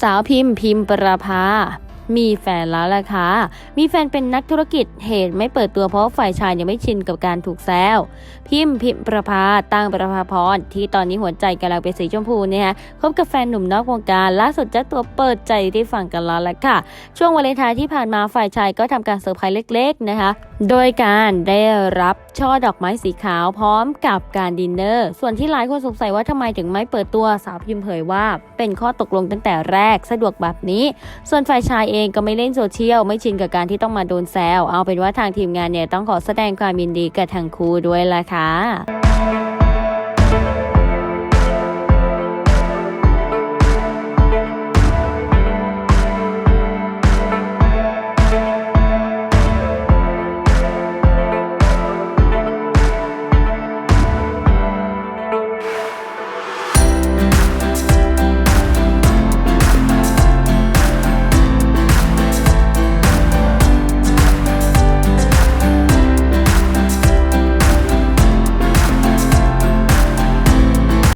สาวพิมพ์พิมพ์ประภา มีแฟนแล้วล่ะค่ะ มีแฟนเป็นนักธุรกิจเหตุไม่เปิดตัวเพราะฝ่ายชายยังไม่ชินกับการถูกแซว พิมพ์พิมประภาตั้งประภาพรที่ตอนนี้หัวใจกำลังเป็นสีชมพูเนี่ยฮะคบกับแฟนหนุ่มนอกวงการล่าสุดเจ้าตัวเปิดใจที่ฟังกันแล้วล่ะค่ะ ช่วงวาเลนไทน์ที่ผ่านมาฝ่ายชายก็ทำการเซอร์ไพรส์เล็ก ๆ นะคะ โดยการได้รับช่อดอกไม้สีขาวพร้อมกับการดินเนอร์ ส่วนที่หลายคนสงสัยว่าทำไมถึงไม่เปิดตัวสาวพิมพ์เผยว่า เป็นข้อตกลงตั้งแต่แรกสะดวกแบบนี้ ส่วนฝ่ายชายเเองก็ไม่เล่นโซเชียลไม่ชินกับการที่ต้องมาโดนแซวเอาเป็นว่าทางทีมงานเนี่ยต้องขอแสดงความยินดีกับทางคู่ด้วยล่ะค่ะ